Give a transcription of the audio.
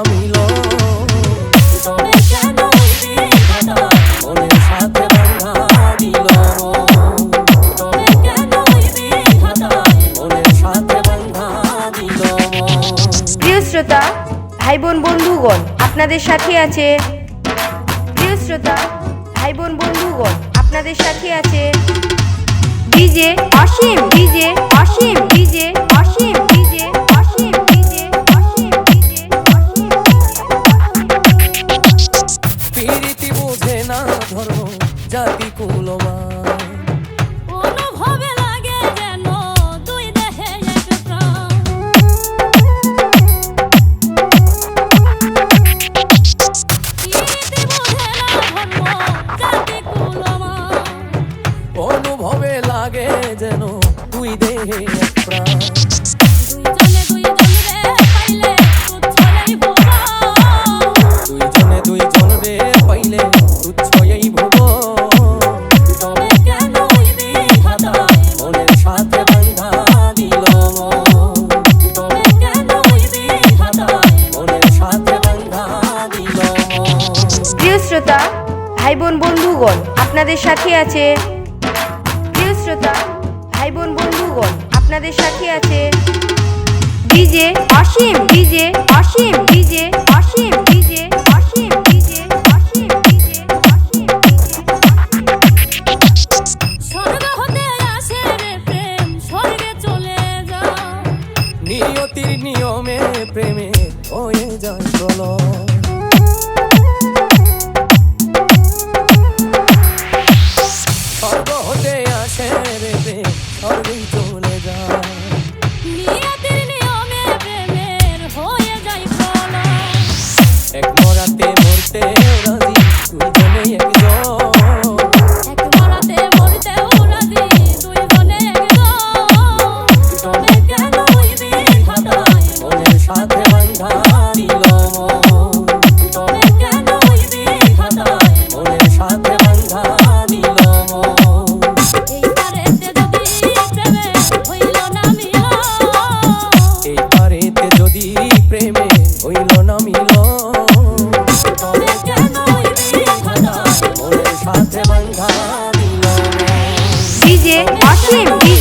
পারেতে যদি প্রেমে হইল না মিল তবে কেন? মনের সাথে বাঁধা দিল তবে কেন মনের সাথে বাঁধা দিল প্রিয় শ্রোতা ভাই বোন বন্ধুগণ আপনাদের সাথে আছে প্রিয় শ্রোতা ভাই বোন বন্ধুগণ আপনাদের সাথে আছে ডিজে অসীম ডিজে জাতি কুলমা অনুভবে লাগে যেন দুই দেহে এক প্রাণ। অনুভবে লাগে যেন তুই দেহে এক প্রাণ। বন্ধুগণ আপনাদের সাথে আছে প্রিয় শ্রোতা ভাই বোন বন্ধুগণ আপনাদের সাথে আছে DJ Asim DJ Asim DJ Asim DJ Asim DJ Asim DJ Asim স্বর্গ হতে আসে রে প্রেম স্বর্গে চলে যা নিয়তির নিয়মে প্রেমে হয়ে যায় চলো স্বর্গ হতে আসে রে স্বর্গেই চলে যায়। Kim.